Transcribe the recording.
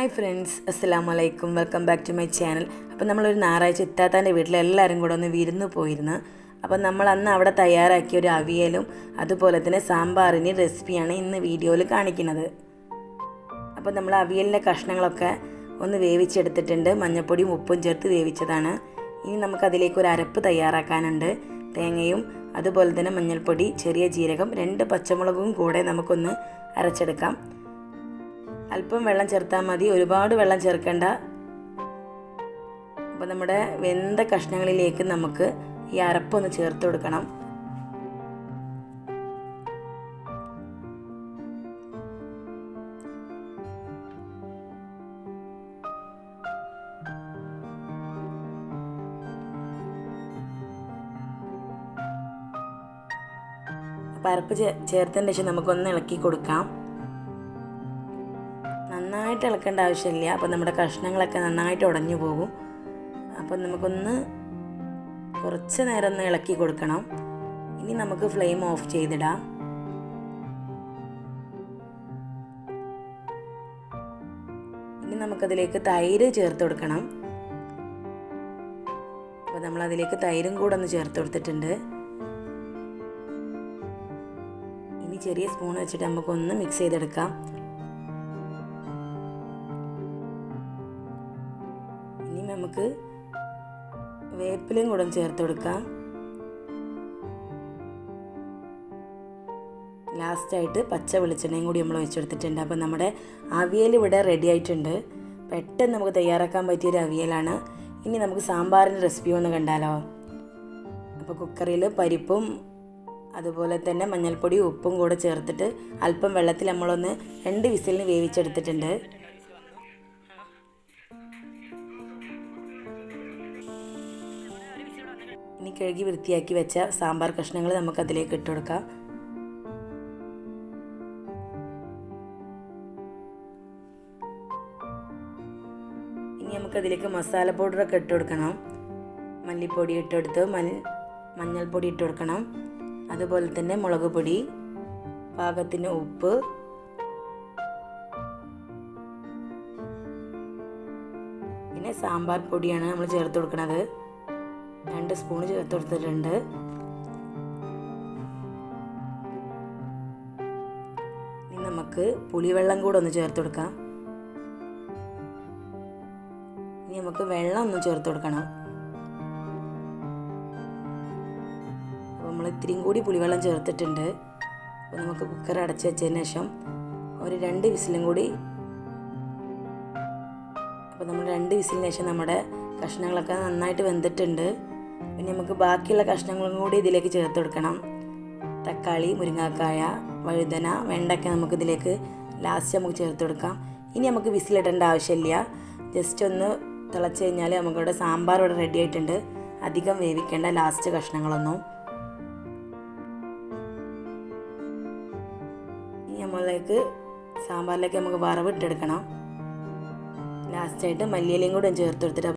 Hi friends അസ്സാം വലൈക്കും welcome back to my channel അപ്പം നമ്മളൊരു ഞായറാഴ്ച ഇത്താത്താന്റെ വീട്ടിൽ എല്ലാവരും കൂടെ ഒന്ന് വിരുന്ന് പോയിരുന്നു. അപ്പം നമ്മൾ അന്ന് അവിടെ തയ്യാറാക്കിയ ഒരു അവിയലും അതുപോലെ തന്നെ സാമ്പാറിന്റെ റെസിപ്പിയാണ് ഇന്ന് വീഡിയോയിൽ കാണിക്കുന്നത്. അപ്പം നമ്മൾ അവിയലിന്റെ കഷ്ണങ്ങളൊക്കെ ഒന്ന് വേവിച്ചെടുത്തിട്ടുണ്ട്. മഞ്ഞൾപ്പൊടിയും ഉപ്പും ചേർത്ത് വേവിച്ചതാണ്. ഇനി നമുക്കതിലേക്ക് ഒരു അരപ്പ് തയ്യാറാക്കാനുണ്ട്. തേങ്ങയും അതുപോലെ തന്നെ മഞ്ഞൾപ്പൊടി ചെറിയ ജീരകം രണ്ട് പച്ചമുളകും കൂടെ നമുക്കൊന്ന് അരച്ചെടുക്കാം. അല്പം വെള്ളം ചേർത്താൽ മതി. ഒരുപാട് വെള്ളം ചേർക്കേണ്ട. അപ്പോൾ നമ്മുടെ വെന്ത കഷ്ണങ്ങളിലേക്ക് നമുക്ക് ഈ അരപ്പൊന്ന് ചേർത്ത് കൊടുക്കണം. പരപ്പ് ചേർത്തതിന് ശേഷം നമുക്കൊന്ന് ഇളക്കി കൊടുക്കാം. നന്നായിട്ട് ഇളക്കേണ്ട ആവശ്യമില്ല. അപ്പോൾ നമ്മുടെ കഷ്ണങ്ങളൊക്കെ നന്നായിട്ട് ഉടഞ്ഞു പോകും. അപ്പോൾ നമുക്കൊന്ന് കുറച്ച് നേരം ഒന്ന് ഇളക്കി കൊടുക്കണം. ഇനി നമുക്ക് ഫ്ലെയിം ഓഫ് ചെയ്തിടാം. ഇനി നമുക്കതിലേക്ക് തൈര് ചേർത്ത് കൊടുക്കണം. അപ്പോൾ നമ്മളതിലേക്ക് തൈരും കൂടെ ഒന്ന് ചേർത്ത് കൊടുത്തിട്ടുണ്ട്. ഇനി ചെറിയ സ്പൂൺ വെച്ചിട്ട് നമുക്കൊന്ന് മിക്സ് ചെയ്തെടുക്കാം. നമുക്ക് വേപ്പിലയും കൂടെ ചേർത്ത് കൊടുക്കാം. ലാസ്റ്റായിട്ട് പച്ച വെളിച്ചെണ്ണയും കൂടി നമ്മൾ ഒഴിച്ചെടുത്തിട്ടുണ്ട് അപ്പോൾ നമ്മുടെ അവിയൽ ഇവിടെ റെഡി ആയിട്ടുണ്ട്. പെട്ടെന്ന് നമുക്ക് തയ്യാറാക്കാൻ പറ്റിയൊരു അവിയലാണ്. ഇനി നമുക്ക് സാമ്പാറിന്റെ റെസിപ്പി ഒന്ന് കണ്ടാലോ? അപ്പോൾ കുക്കറിൽ പരിപ്പും അതുപോലെ തന്നെ മഞ്ഞൾപ്പൊടിയും ഉപ്പും കൂടെ ചേർത്തിട്ട് അല്പം വെള്ളത്തിൽ നമ്മളൊന്ന് രണ്ട് വിസിലിന് വേവിച്ചെടുത്തിട്ടുണ്ട്. ഇനി കഴുകി വൃത്തിയാക്കി വെച്ച സാമ്പാർ കഷ്ണങ്ങൾ നമുക്ക് അതിലേക്ക് ഇട്ട് കൊടുക്കാം. ഇനി നമുക്കതിലേക്ക് മസാല പൗഡറൊക്കെ ഇട്ട് കൊടുക്കണം. മല്ലിപ്പൊടി ഇട്ടെടുത്ത് മൽ മഞ്ഞൾപ്പൊടി ഇട്ട് കൊടുക്കണം. അതുപോലെ തന്നെ മുളക് പൊടി പാകത്തിന് ഉപ്പ്. പിന്നെ സാമ്പാർ പൊടിയാണ് നമ്മൾ ചേർത്ത് കൊടുക്കുന്നത് രണ്ട് സ്പൂൺ ചേർത്ത് കൊടുത്തിട്ടുണ്ട്. ഇനി നമുക്ക് പുളിവെള്ളം കൂടെ ഒന്ന് ചേർത്ത് കൊടുക്കാം. ഇനി നമുക്ക് വെള്ളം ഒന്ന് ചേർത്ത് കൊടുക്കണം. അപ്പോൾ നമ്മൾ ഇത്രയും കൂടി പുളിവെള്ളം ചേർത്തിട്ടുണ്ട്. അപ്പോൾ നമുക്ക് കുക്കർ അടച്ച് വെച്ചതിന് ശേഷം ഒരു രണ്ട് വിസിലും കൂടി അപ്പോൾ നമ്മൾ രണ്ട് വിസിലിന് ശേഷം നമ്മുടെ കഷ്ണങ്ങളൊക്കെ നന്നായിട്ട് വെന്തിട്ടുണ്ട്. പിന്നെ നമുക്ക് ബാക്കിയുള്ള കഷ്ണങ്ങളും കൂടി ഇതിലേക്ക് ചേർത്ത് കൊടുക്കണം. തക്കാളി മുരിങ്ങാക്കായ വഴുതന വെണ്ടയ്ക്ക നമുക്ക് ഇതിലേക്ക് ലാസ്റ്റ് നമുക്ക് ചേർത്ത് കൊടുക്കാം. ഇനി നമുക്ക് വിസിലിടേണ്ട ആവശ്യമില്ല. ജസ്റ്റ് ഒന്ന് തിളച്ച് കഴിഞ്ഞാൽ നമുക്കിവിടെ സാമ്പാർ ഇവിടെ റെഡി ആയിട്ടുണ്ട്. അധികം വേവിക്കേണ്ട ലാസ്റ്റ് കഷ്ണങ്ങളൊന്നും. ഇനി നമ്മളിലേക്ക് സാമ്പാറിലേക്ക് നമുക്ക് വറവിട്ടെടുക്കണം ലാസ്റ്റായിട്ട് മല്ലിയിലയും കൂടെ ചേർത്ത് കൊടുത്തിട്ട്